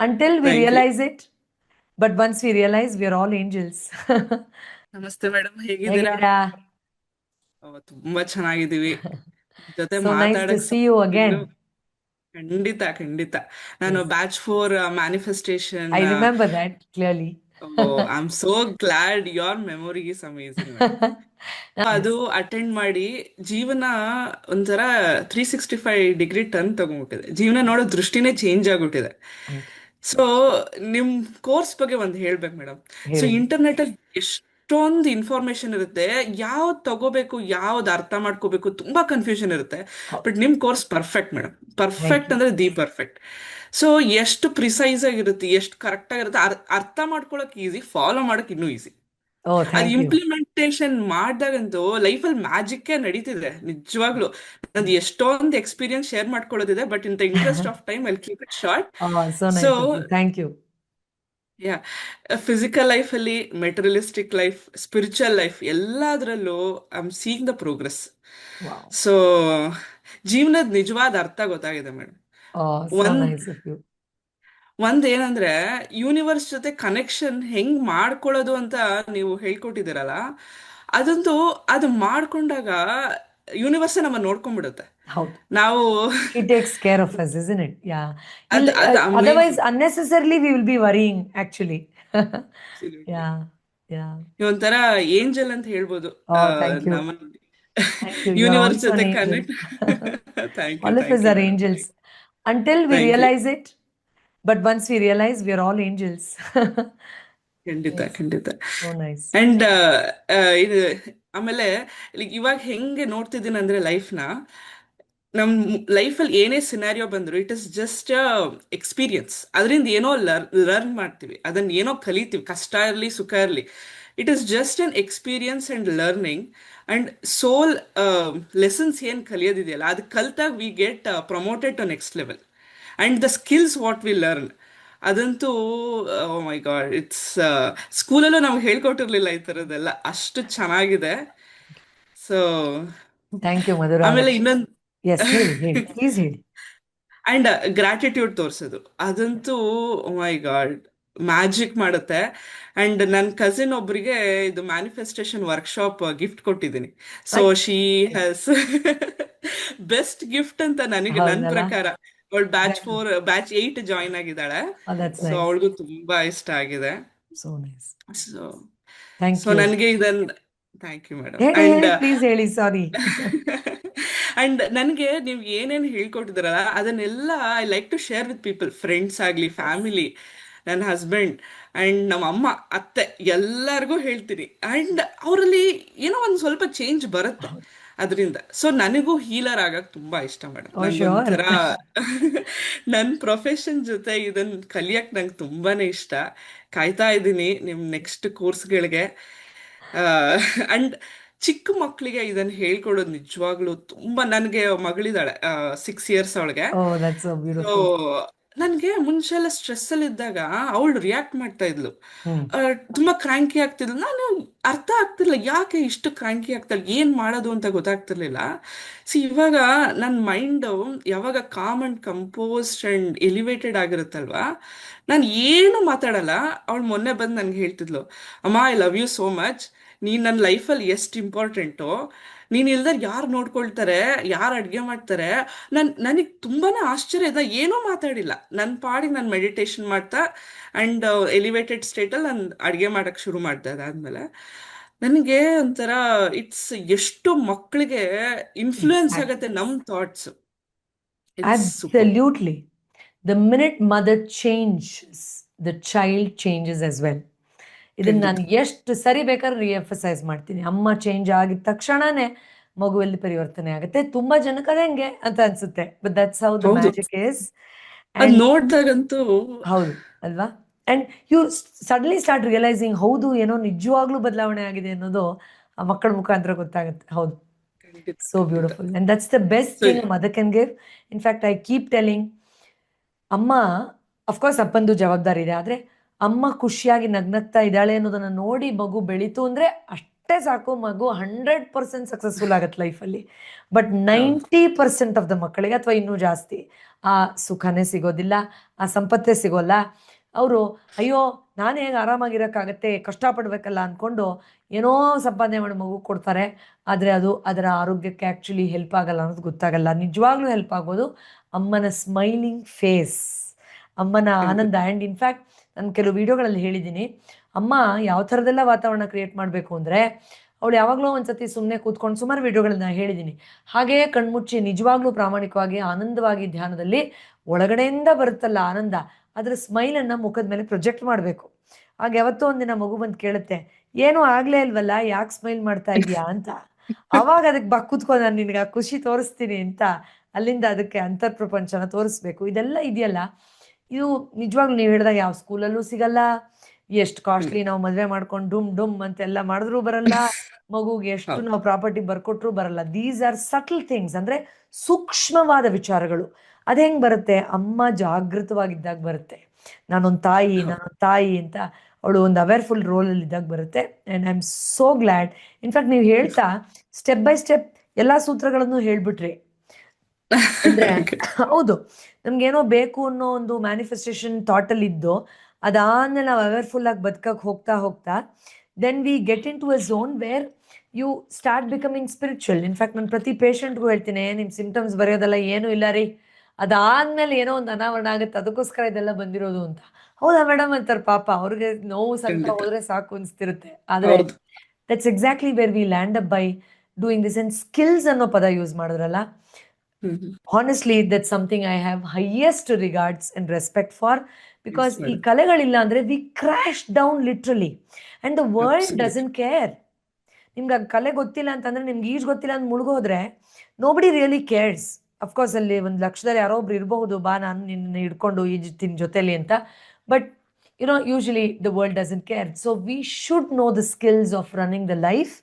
until we Thank you. realize it. But once we realize, we are all angels. ನಮಸ್ತೆ madam ಹೇಗಿದ್ದೀರಾ ಹೇಗಿದ್ದೀರಾ? ಓ, ತುಂಬಾ ಚೆನ್ನಾಗಿದ್ದೀವಿ ಜೊತೆ So nice to ಮಾತಾಡಕ್ see you again. ಸಿಕ್ಕಿದ್ದು ಖಂಡಿತ ಖಂಡಿತ ನಾನು Yes. Batch four manifestation I remember that clearly. I am so glad your memory is amazing ಅದು ಅಟೆಂಡ್ ಮಾಡಿ ಜೀವನ ಒಂಥರ three sixty five degree turn ತಗೊಂಡ್ಬಿಟ್ಟಿದೆ ಜೀವನ ನೋಡೋ ದೃಷ್ಟಿನೇ ಚೇಂಜ್ ಆಗ್ಬಿಟ್ಟಿದೆ ಸೊ ನಿಮ್ ಕೋರ್ಸ್ ಬಗ್ಗೆ ಒಂದು ಹೇಳ್ಬೇಕು ಮೇಡಮ್ ಸೊ. ಇಂಟರ್ನೆಟ್ ಅಲ್ಲಿ ಎಷ್ಟೊಂದು ಇನ್ಫಾರ್ಮೇಶನ್ ಇರುತ್ತೆ ಯಾವ್ದು ತಗೋಬೇಕು ಯಾವ್ದು ಅರ್ಥ ಮಾಡ್ಕೋಬೇಕು ತುಂಬಾ ಕನ್ಫ್ಯೂಷನ್ ಇರುತ್ತೆ. ಬಟ್ ನಿಮ್ ಕೋರ್ಸ್ ಪರ್ಫೆಕ್ಟ್ ಮೇಡಮ್ ಪರ್ಫೆಕ್ಟ್ ಅಂದ್ರೆ ದಿ ಪರ್ಫೆಕ್ಟ್ ಸೊ ಎಷ್ಟು ಪ್ರಿಸೈಸ್ ಆಗಿರುತ್ತೆ ಎಷ್ಟು ಕರೆಕ್ಟ್ ಆಗಿರುತ್ತೆ ಅರ್- ಅರ್ಥ ಮಾಡ್ಕೊಳಕ್ ಈಸಿ ಫಾಲೋ ಮಾಡಕ್ ಇನ್ನೂ ಈಸಿ Oh, ಅದು ಥ್ಯಾಂಕ್ ಯು ಇಂಪ್ಲಿಮೆಂಟೇಷನ್ ಮಾಡ್ದಾಗಂತೂ ಲೈಫಲ್ಲಿ ಮ್ಯಾಜಿಕ್ಕೇ ನಡೀತಿದೆ ನಿಜವಾಗ್ಲೂ. ನಂದು ಎಷ್ಟೊಂದು experience share ಮಾಡ್ಕೊಳ್ಳೋದಿದೆ but in the interest of time I keep it short so so thank you. Yeah physical ಲೈಫಲ್ಲಿ ಮೆಟೀರಿಯಲಿಸ್ಟಿಕ್ ಲೈಫ್ ಸ್ಪಿರಿಚುವಲ್ ಲೈಫ್ ಎಲ್ಲದರಲ್ಲೂ I am seeing the progress wow so ಜೀವನದ ನಿಜವಾದ ಅರ್ಥ ಗೊತ್ತಾಗಿದೆ ಮೇಡಮ್ ಓ ಒಂದ್ you. ಒಂದ್ ಏನಂದ್ರೆ universe ಜೊತೆ ಕನೆಕ್ಷನ್ ಹೆಂಗ್ ಮಾಡ್ಕೊಳ್ಳೋದು ಅಂತ ನೀವು ಹೇಳ್ಕೊಟ್ಟಿದ್ದೀರಲ್ಲ ಅದಂತೂ ಅದು ಮಾಡ್ಕೊಂಡಾಗ ಯೂನಿವರ್ಸ್ ನಮ್ಮ ನೋಡ್ಕೊಂಡ್ಬಿಡುತ್ತೆ. ಹೌದು. ನಾವು it takes care of us is it yeah otherwise unnecessarily we will be worrying actually yeah yeah ಒಂಥರ ಏಂಜಲ್ ಅಂತ ಹೇಳ್ಬೋದು. ಓ ಯೂನಿವರ್ಸ್ ಜೊತೆ connect thank you are until we realize it angels. Once we realize we are all angels once we realize, we are all angels. ಖಂಡಿತ. ಖಂಡಿತ So nice. And ಇದು ಆಮೇಲೆ ಇವಾಗ ಹೆಂಗೆ ನೋಡ್ತಿದ್ದೀನಿ ಅಂದ್ರೆ ಲೈಫ್ನ ನಮ್ ಲೈಫಲ್ಲಿ ಏನೇ ಸಿನಾರಿಯೋ ಬಂದ್ರು ಇಟ್ ಇಸ್ ಜಸ್ಟ್ ಎಕ್ಸ್ಪೀರಿಯನ್ಸ್ ಅದರಿಂದ ಏನೋ ಲರ್ ಲರ್ನ್ ಮಾಡ್ತೀವಿ ಅದನ್ನ ಏನೋ ಕಲಿತೀವಿ ಕಷ್ಟ ಇರಲಿ ಸುಖ ಇರಲಿ it is just an experience and learning and soul lessons ಏನು ಕಲಿಯೋದಿದೆಯಲ್ಲ ಅದು ಕಲ್ತಾಗ we get promoted to next level and the skills what we learn ಅದಂತೂ ಮೈ ಗಾಡ್ ಇಟ್ಸ್ ಸ್ಕೂಲಲ್ಲೂ ನಮ್ಗೆ ಹೇಳ್ಕೊಟ್ಟಿರ್ಲಿಲ್ಲ ಈ ಥರದ್ದೆಲ್ಲ ಅಷ್ಟು ಚೆನ್ನಾಗಿದೆ. So Thank you, Madhura. ಆಮೇಲೆ ಇನ್ನೊಂದು. ಅಂಡ್ ಗ್ರಾಟಿಟ್ಯೂಡ್ ತೋರಿಸೋದು. ಅದಂತೂ ಮೈ ಗಾಡ್ ಮ್ಯಾಜಿಕ್ ಮಾಡುತ್ತೆ. ಅಂಡ್ ನನ್ನ ಕಸಿನ್ ಒಬ್ಬರಿಗೆ ಇದು ಮ್ಯಾನಿಫೆಸ್ಟೇಷನ್ ವರ್ಕ್ಶಾಪ್ ಗಿಫ್ಟ್ ಕೊಟ್ಟಿದ್ದೀನಿ. So she she has best gift ಅಂತ ನನಗೆ ನನ್ನ ಪ್ರಕಾರ. ಅವಳು batch. Four batch eight join ಆಗಿದ್ದಾಳೆ Oh, ಸೊ nice. ಅವಳಿಗೂ ತುಂಬಾ ಇಷ್ಟ ಆಗಿದೆ ಸೊ ನೈಸ್ ಸೊ ಸೊ. ನನಗೆ ಇದನ್ನ thank you madam and please ಹೇಳಿ. ಸಾರಿ ಅಂಡ್ ನನಗೆ ನೀವು ಏನೇನು ಹೇಳ್ಕೊಟ್ಟಿದ್ರಲ್ಲ ಅದನ್ನೆಲ್ಲ I like to share with people friends ಆಗಲಿ ಫ್ಯಾಮಿಲಿ ನನ್ನ ಹಸ್ಬೆಂಡ್ ಅಂಡ್ ನಮ್ಮ ಅಮ್ಮ ಅತ್ತೆ ಎಲ್ಲರಿಗೂ ಹೇಳ್ತೀನಿ ಅಂಡ್ ಅವರಲ್ಲಿ ಏನೋ ಒಂದು ಸ್ವಲ್ಪ ಚೇಂಜ್ ಬರುತ್ತೆ. ಅದರಿಂದ. ಸೊ ನನಗೂ ಹೀಲರ್ ಆಗಕ್ಕೆ ತುಂಬಾ ಇಷ್ಟ ಮೇಡಮ್. ನನ್ನ ಪ್ರೊಫೆಷನ್ ಜೊತೆ ಇದನ್ನ ಕಲಿಯಕ್ ನಂಗೆ ತುಂಬಾನೇ ಇಷ್ಟ. ಕಾಯ್ತಾ ಇದ್ದೀನಿ ನಿಮ್ ನೆಕ್ಸ್ಟ್ ಕೋರ್ಸ್ಗಳಿಗೆ ಅಂಡ್ ಚಿಕ್ಕ ಮಕ್ಕಳಿಗೆ ಇದನ್ನ ಹೇಳ್ಕೊಡೋದು ನಿಜವಾಗ್ಲೂ ತುಂಬಾ ನನಗೆ ಮಗಳಿದ್ದಾಳೆ ಸಿಕ್ಸ್ ಇಯರ್ಸ್ ಅವಳಿಗೆ. ನನಗೆ ಮುಂಚೆ ಎಲ್ಲ ಸ್ಟ್ರೆಸ್ ಅಲ್ಲಿ ಇದ್ದಾಗ ಅವಳು ರಿಯಾಕ್ಟ್ ಮಾಡ್ತಾ ಇದ್ಲು. ಆ, ತುಂಬಾ ಕ್ರಾಂಕಿ ಆಗ್ತಿದ್ಲು. ನಾನು ಅರ್ಥ ಆಗ್ತಿರ್ಲಿಲ್ಲ. ಯಾಕೆ ಇಷ್ಟು ಕ್ರಾಂಕಿ ಆಗ್ತಾಳೆ ಏನ್ ಮಾಡೋದು ಅಂತ ಗೊತ್ತಾಗ್ತಿರ್ಲಿಲ್ಲ. ಸಿ ಇವಾಗ ನನ್ನ ಮೈಂಡ್ ಯಾವಾಗ calm and composed and elevated ಆಗಿರುತ್ತಲ್ವಾ? ನಾನು ಏನು ಮಾತಾಡಲ್ಲ. ಅವಳು ಮೊನ್ನೆ ಬಂದು ನನ್ಗೆ ಹೇಳ್ತಿದ್ಲು. ಅಮ್ಮ I love you so much ನೀನ್ ನನ್ನ ಲೈಫಲ್ಲಿ ಎಷ್ಟು ಇಂಪಾರ್ಟೆಂಟು ನೀನ್ ಇಲ್ದ ಯಾರು ನೋಡ್ಕೊಳ್ತಾರೆ ಯಾರು ಅಡ್ಗೆ ಮಾಡ್ತಾರೆ ನನ್ ನನಗ್ ತುಂಬಾನೇ ಆಶ್ಚರ್ಯ ಇದೆ. ಏನೂ ಮಾತಾಡಿಲ್ಲ. ನನ್ನ ಪಾಡಿ ನಾನು ಮೆಡಿಟೇಷನ್ ಮಾಡ್ತಾ ಅಂಡ್ ಎಲಿವೇಟೆಡ್ ಸ್ಟೇಟಲ್ಲಿ ನಾನು ಅಡ್ಗೆ ಮಾಡಕ್ ಶುರು ಮಾಡ್ದೆ ಅದಾದ್ಮೇಲೆ. ನನಗೆ ಒಂಥರ ಇಟ್ಸ್ ಎಷ್ಟು ಮಕ್ಕಳಿಗೆ ಇನ್ಫ್ಲೂಯೆನ್ಸ್ ಆಗತ್ತೆ ನಮ್ thoughts it's the minute mother changes, the child changes as well. ಇದನ್ನ ನಾನು ಎಷ್ಟು ಸರಿ ಬೇಕಾದ್ರೆ ರಿಎಫಸೈಸ್ ಮಾಡ್ತೀನಿ. ಅಮ್ಮ ಚೇಂಜ್ ಆಗಿದ ತಕ್ಷಣನೇ ಮಗುವಲ್ಲಿ ಪರಿವರ್ತನೆ ಆಗುತ್ತೆ. ತುಂಬಾ ಜನಕ್ಕೆ ಅದೇ ಹೆಂಗೆ ಅಂತ ಅನ್ಸುತ್ತೆ. ಬಟ್ ದಟ್ಸ್ ಹೌ ದ ಹೌದು. ಮ್ಯಾಜಿಕ್ ಇಸ್ ಅದ್ ಅಂಡ್ ನೋಡ್ದಾಗಂತೂ ಹೌದು. ಅಲ್ವಾ? And you suddenly start realizing ಹೌದು ಏನೋ ನಿಜವಾಗ್ಲೂ ಬದಲಾವಣೆ ಆಗಿದೆ ಅನ್ನೋದು ಆ ಮಕ್ಕಳ ಮುಖಾಂತರ ಗೊತ್ತಾಗುತ್ತೆ. ಹೌದು. So beautiful that's beautiful. And that's the best can in fact i keep telling ಅಮ್ಮ ಅಫ್ಕೋರ್ಸ್ ಅಪ್ಪಂದು ಜವಾಬ್ದಾರಿ ಇದೆ ಆದ್ರೆ ಅಮ್ಮ ಖುಷಿಯಾಗಿ ನಗ್ನಗ್ತಾ ಇದ್ದಾಳೆ ಅನ್ನೋದನ್ನ ನೋಡಿ ಮಗು ಬೆಳೀತು ಅಂದ್ರೆ ಅಷ್ಟೇ ಸಾಕು. ಮಗು ಹಂಡ್ರೆಡ್ ಪರ್ಸೆಂಟ್ ಸಕ್ಸಸ್ಫುಲ್ ಆಗತ್ತೆ ಲೈಫಲ್ಲಿ but ninety percent of the ಮಕ್ಕಳಿಗೆ ಅಥವಾ ಇನ್ನೂ ಜಾಸ್ತಿ ಆ ಸುಖನೇ ಸಿಗೋದಿಲ್ಲ ಆ ಸಂಪತ್ತೇ ಸಿಗೋಲ್ಲ. ಅವರು ಅಯ್ಯೋ ನಾನು ಹೇಗೆ ಆರಾಮಾಗಿರೋಕ್ಕಾಗತ್ತೆ? ಕಷ್ಟಪಡಬೇಕಲ್ಲ ಅಂದ್ಕೊಂಡು ಏನೋ ಸಂಪಾದನೆ ಮಾಡಿ ಮಗು ಕೊಡ್ತಾರೆ. ಆದರೆ ಅದು ಅದರ ಆರೋಗ್ಯಕ್ಕೆ ಆ್ಯಕ್ಚುಲಿ ಹೆಲ್ಪ್ ಆಗಲ್ಲ ಅನ್ನೋದು ಗೊತ್ತಾಗಲ್ಲ. ನಿಜವಾಗ್ಲೂ ಹೆಲ್ಪ್ ಆಗ್ಬೋದು. ಅಮ್ಮನ ಸ್ಮೈಲಿಂಗ್ ಫೇಸ್ ಅಮ್ಮನ ಆನಂದ. ಆ್ಯಂಡ್ ಇನ್ಫ್ಯಾಕ್ಟ್ ನಾನು ಕೆಲವು ವಿಡಿಯೋಗಳಲ್ಲಿ ಹೇಳಿದ್ದೀನಿ. ಅಮ್ಮ ಯಾವ ಥರದೆಲ್ಲ ವಾತಾವರಣ ಕ್ರಿಯೇಟ್ ಮಾಡಬೇಕು ಅಂದರೆ, ಅವಳು ಯಾವಾಗಲೂ ಒಂದ್ಸತಿ ಸುಮ್ಮನೆ ಕೂತ್ಕೊಂಡು ಸುಮಾರು ವಿಡಿಯೋಗಳನ್ನ ಹೇಳಿದ್ದೀನಿ. ಹಾಗೆಯೇ ಕಣ್ಮುಚ್ಚಿ ನಿಜವಾಗ್ಲೂ ಪ್ರಾಮಾಣಿಕವಾಗಿ, ಆನಂದವಾಗಿ ಧ್ಯಾನದಲ್ಲಿ ಒಳಗಡೆಯಿಂದ ಬರುತ್ತಲ್ಲ ಆನಂದ, ಅದರ ಸ್ಮೈಲನ್ನು ಮುಖದ ಮೇಲೆ ಪ್ರೊಜೆಕ್ಟ್ ಮಾಡಬೇಕು. ಆಗ ಯಾವತ್ತೋ ಒಂದಿನ ಮಗು ಬಂದು ಕೇಳುತ್ತೆ, ಏನೂ ಆಗ್ಲೇ ಇಲ್ವಲ್ಲ, ಯಾಕೆ ಸ್ಮೈಲ್ ಮಾಡ್ತಾ ಇದೀಯಾ ಅಂತ. ಅವಾಗ ಅದಕ್ಕೆ ಬಾ ಕೂತ್ಕೋ, ನಾನು ನಿನಗೆ ಖುಷಿ ತೋರಿಸ್ತೀನಿ ಅಂತ ಅಲ್ಲಿಂದ ಅದಕ್ಕೆ ಅಂತರ್ ಪ್ರಪಂಚನ ತೋರಿಸ್ಬೇಕು. ಇದೆಲ್ಲ ಇದೆಯಲ್ಲ? ಇದು ನಿಜವಾಗ್ಲೂ ನೀವು ಹೇಳಿದಾಗ ಯಾವ ಸ್ಕೂಲಲ್ಲೂ ಸಿಗಲ್ಲ. ಎಷ್ಟು ಕಾಸ್ಟ್ಲಿ ನಾವು ಮದುವೆ ಮಾಡ್ಕೊಂಡು ಡುಮ್ ಡುಮ್ ಅಂತ ಎಲ್ಲ ಮಾಡಿದ್ರೂ ಬರಲ್ಲ. ಮಗುಗೆ ಎಷ್ಟು. ನಾವು ಪ್ರಾಪರ್ಟಿ ಬರ್ಕೊಟ್ರು ಬರಲ್ಲ. ದೀಸ್ ಆರ್ ಸಟಲ್ ಥಿಂಗ್ಸ್ ಅಂದ್ರೆ ಸೂಕ್ಷ್ಮವಾದ ವಿಚಾರಗಳು. ಅದ್ ಹೆಂಗ್ ಬರುತ್ತೆ? ಅಮ್ಮ ಜಾಗೃತವಾಗಿದ್ದಾಗ ಬರುತ್ತೆ. ನಾನೊಂದ್ ತಾಯಿ ನಾನು ನಾನೊಂದ್ ತಾಯಿ ಅಂತ ಅವಳು ಒಂದು ಅವೇರ್ಫುಲ್ ರೋಲ್ ಅಲ್ಲಿ ಇದ್ದಾಗ ಬರುತ್ತೆ. And I am so glad in fact ನೀವು ಹೇಳ್ತಾ ಸ್ಟೆಪ್ ಬೈ ಸ್ಟೆಪ್ ಎಲ್ಲಾ ಸೂತ್ರಗಳನ್ನು ಹೇಳ್ಬಿಟ್ರಿ ಅಂದ್ರೆ ಹೌದು. ನಮ್ಗೇನೋ ಬೇಕು ಅನ್ನೋ ಒಂದು ಮ್ಯಾನಿಫೆಸ್ಟೇಷನ್ ಥಾಟ್ ಅಲ್ಲಿ ಇದ್ದು ಅದಾದ್ಮೇಲೆ ನಾವು ಅವೇರ್ಫುಲ್ ಆಗಿ ಬದುಕಕ್ ಹೋಗ್ತಾ ಹೋಗ್ತಾ then we get into a zone where you start becoming spiritual in fact ನಾನು ಪ್ರತಿ ಪೇಷಂಟ್ಗೂ ಹೇಳ್ತೀನಿ ನಿಮ್ ಸಿಂಪ್ಟಮ್ಸ್ ಬರೆಯೋದೆಲ್ಲ ಏನೂ ಇಲ್ಲ ರೀ. ಅದಾದ್ಮೇಲೆ ಏನೋ ಒಂದು ಅನಾವರಣ ಆಗುತ್ತೆ ಅದಕ್ಕೋಸ್ಕರ ಇದೆಲ್ಲ ಬಂದಿರೋದು ಅಂತ. ಹೌದಾ ಮೇಡಮ್ ಅಂತಾರೆ ಪಾಪ ಅವ್ರಿಗೆ ನೋವು ಸ್ವಲ್ಪ. ಹೋದ್ರೆ ಸಾಕು ಅನ್ಸ್ತಿರುತ್ತೆ. ಆದ್ರೆ that's exactly where we land up by doing this and skills ಅನ್ನೋ ಪದ ಯೂಸ್ ಮಾಡಿದ್ರಲ್ಲ ಹ್ಮ್ ಹ್ಮ್. honestly that's something i have highest regards and respect for because Yes, ಈ madam. ಕಲೆಗಳಿಲ್ಲ ಅಂದ್ರೆ we crash down literally and the world Absolutely. Doesn't care ನಿಮ್ಗೆ ಆ ಕಲೆ ಗೊತ್ತಿಲ್ಲ ಅಂತಂದ್ರೆ ನಿಮ್ಗೆ ಈಜ್ ಗೊತ್ತಿಲ್ಲ ಅಂತ ಮುಳುಗೋದ್ರೆ nobody really cares of course ಅಲ್ಲಿ ಒಂದು ಲಕ್ಷದಲ್ಲಿ ಯಾರೋ ಒಬ್ರು ಇರಬಹುದು ಬಾ ನಾನು ನಿನ್ನ ಹಿಡ್ಕೊಂಡು ಈಜ್ತೀನಿ ಜೊತೆಲಿ ಅಂತ but you know usually the world doesn't care so we should know the skills of running the life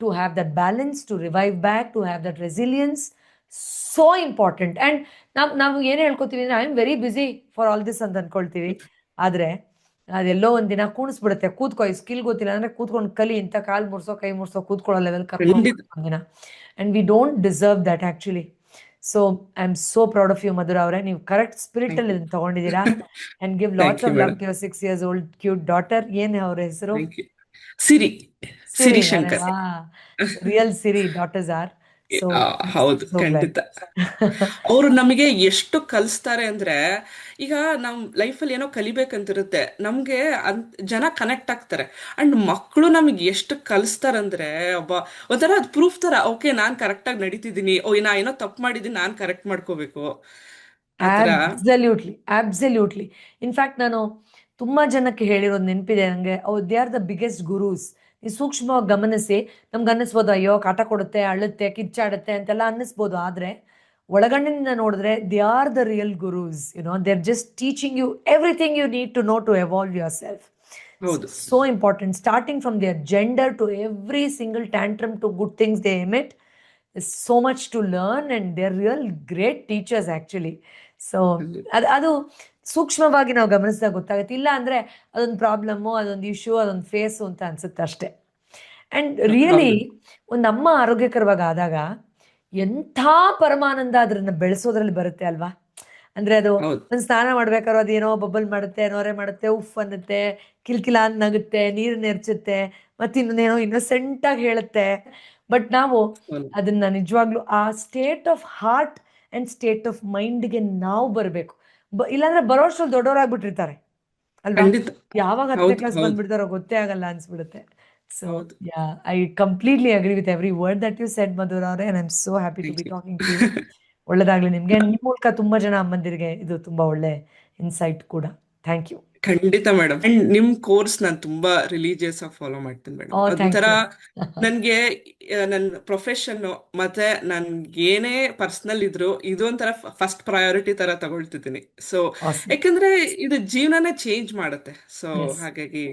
to have that balance, to revive back, to have that resilience. So important and ನಾವು ನಾವು ಏನು ಹೇಳ್ಕೊತೀವಿ ಅಂದ್ರೆ I am very busy for all this ಅಂತ ಅನ್ಕೊಳ್ತೀವಿ. ಆದ್ರೆ ಅದೆಲ್ಲೋ ಒಂದಿನ ಕೂಣಿಸ್ಬಿಡುತ್ತೆ. ಕೂತ್ಕೋ ಈ ಸ್ಕಿಲ್ ಗೊತ್ತಿಲ್ಲ ಅಂದ್ರೆ ಕೂತ್ಕೊಂಡು ಕಲಿ ಇಂಥ ಕಾಲ್ ಮುರ್ಸೋ ಕೈ ಮುರ್ಸೋ ಕೂತ್ಕೊಳ್ಳೋ ಲೆವೆಲ್ ಒಂದಿನ and we don't deserve that actually so I am so proud of you Madhura ಅವರೇ. ನೀವು ಕರೆಕ್ಟ್ ಸ್ಪಿರಿಟ್ ಅಲ್ಲಿ ಇದನ್ನ ತಗೊಂಡಿದ್ದೀರಾ. And give lots of love your six years old cute daughter ಏನ್ ಅವ್ರ ಹೆಸರು? Siri Siri Shankar real Siri daughters are ಆ, ಹೌದು so glad. ಖಂಡಿತ ಅವರು ನಮಗೆ ಎಷ್ಟು ಕಲಿಸ್ತಾರೆ ಅಂದ್ರೆ ಈಗ ನಮ್ ಲೈಫಲ್ಲಿ ಏನೋ ಕಲಿಬೇಕಂತಿರುತ್ತೆ ನಮ್ಗೆ ಅಂತ ಜನ ಕನೆಕ್ಟ್ ಆಗ್ತಾರೆ. ಅಂಡ್ ಮಕ್ಕಳು ನಮಗೆ ಎಷ್ಟು ಕಲಿಸ್ತಾರಂದ್ರೆ ಒಬ್ಬ ಒಂಥರ ಅದು ಪ್ರೂಫ್ ತರ ಓಕೆ ನಾನ್ ಕರೆಕ್ಟ್ ಆಗಿ ನಡೀತಿದ್ದೀನಿ. ಓ ನಾ ಏನೋ ತಪ್ಪು ಮಾಡಿದ್ದೀನಿ ನಾನ್ ಕರೆಕ್ಟ್ ಮಾಡ್ಕೋಬೇಕು. ಅಬ್ಸಲ್ಯೂಟ್ಲಿ ಅಬ್ಸಲ್ಯೂಟ್ಲಿ ಇನ್ಫ್ಯಾಕ್ಟ್ ನಾನು ತುಂಬಾ ಜನಕ್ಕೆ ಹೇಳಿರೋದು ನೆನಪಿದೆ ನನಗೆ ಓ they are the biggest gurus ಈ ಸೂಕ್ಷ್ಮ ಗಮನಿಸಿ ನಮ್ಗೆ ಅನ್ನಿಸ್ಬೋದು ಅಯ್ಯೋ ಕಾಟ ಕೊಡುತ್ತೆ ಅಳುತ್ತೆ ಕಿಚ್ಚಾಡುತ್ತೆ ಅಂತೆಲ್ಲ ಅನ್ನಿಸ್ಬೋದು. ಆದರೆ ಒಳಗಣ್ಣಿನಿಂದ ನೋಡಿದ್ರೆ they are the real gurus you know they are just teaching you everything you need to know to evolve yourself so important starting from their gender to every single tantrum to good things they emit so much to learn and they are real great teachers actually so ಅದು ಸೂಕ್ಷ್ಮವಾಗಿ ನಾವು ಗಮನಿಸಿದಾಗ ಗೊತ್ತಾಗುತ್ತೆ. ಇಲ್ಲ ಅಂದ್ರೆ ಅದೊಂದು problem ಅದೊಂದು issue ಅದೊಂದು ಫೇಸು ಅಂತ ಅನ್ಸುತ್ತೆ ಅಷ್ಟೇ. ಅಂಡ್ ರಿಯಲಿ ಒಂದು ಅಮ್ಮ ಆರೋಗ್ಯಕರವಾಗಿ ಆದಾಗ ಎಂಥ ಪರಮಾನಂದ ಅದ್ರನ್ನ ಬೆಳೆಸೋದ್ರಲ್ಲಿ ಬರುತ್ತೆ ಅಲ್ವಾ? ಅಂದ್ರೆ ಅದು ಒಂದು ಸ್ನಾನ ಮಾಡ್ಬೇಕಾದ್ರೆ ಅದೇನೋ ಬಬಲ್ ಮಾಡುತ್ತೆ ನೋರೆ ಮಾಡುತ್ತೆ ಉಫ್ ಅನ್ನುತ್ತೆ ಕಿಲ್ಕಿಲ ಅಂತ ನಗುತ್ತೆ ನೀರನ್ನ ಎರ್ಚುತ್ತೆ ಮತ್ತೆ ಇನ್ನೊಂದೇನೋ ಇನ್ನೊಸೆಂಟ್ ಆಗಿ ಹೇಳುತ್ತೆ. ಬಟ್ ನಾವು. ಅದನ್ನ ನಿಜವಾಗ್ಲೂ ಆ state of heart and state of ಮೈಂಡ್ಗೆ ನಾವು ಬರಬೇಕು. ಇಲ್ಲಾಂದ್ರೆ ಬರೋಷ್ಟ್ರಲ್ಲಿ ದೊಡ್ಡವರಾಗ್ಬಿಟ್ಟಿರ್ತಾರೆ. ಅಲ್ವಾ? ಯಾವಾಗ ಹತ್ತನೇ ಕ್ಲಾಸ್ ಬಂದ್ಬಿಡ್ತಾರೋ ಗೊತ್ತೇ ಆಗಲ್ಲ ಅನ್ಸ್ಬಿಡುತ್ತೆ. So. Yeah I completely agree with every word that you said Madhura ಅವರೇ I am so happy to be. Talking to ಒಳ್ಳೇದಾಗ್ಲಿ ನಿಮ್ಗೆ. ನಿಮ್ಮ ಮೂಲಕ ತುಂಬಾ ಜನ ಅಮ್ಮಂದಿರಿಗೆ ಇದು ತುಂಬಾ ಒಳ್ಳೆ ಇನ್ಸೈಟ್ ಕೂಡ. ಥ್ಯಾಂಕ್ ಯು ಖಂಡಿತ ಮೇಡಮ್ ಅಂಡ್ ನಿಮ್ ಕೋರ್ಸ್ ನಾನು ತುಂಬಾ ರಿಲಿಜಿಯಸ್ ಆಗಿ ಫಾಲೋ ಮಾಡ್ತೀನಿ ಮೇಡಮ್ ಒಂಥರ ಅದೊಂಥರ ನನ್ಗೆ ನನ್ನ ಪ್ರೊಫೆಷನ್ ಮತ್ತೆ ನನ್ಗೆ ಏನೇ ಪರ್ಸನಲ್ ಇದ್ರು ಇದೊಂಥರ ಫಸ್ಟ್ ಪ್ರಯಾರಿಟಿ ತರ ತಗೊಳ್ತಿದ್ದೀನಿ. ಸೊ ಯಾಕಂದ್ರೆ ಇದು ಜೀವನನೇ ಚೇಂಜ್ ಮಾಡುತ್ತೆ. So Yes. ಹಾಗಾಗಿ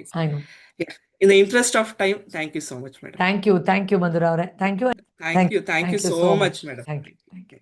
in the interest of time thank you so much madam thank you thank you Madhura ಅವರೇ. Thank you thank you thank you so much madam thank you thank you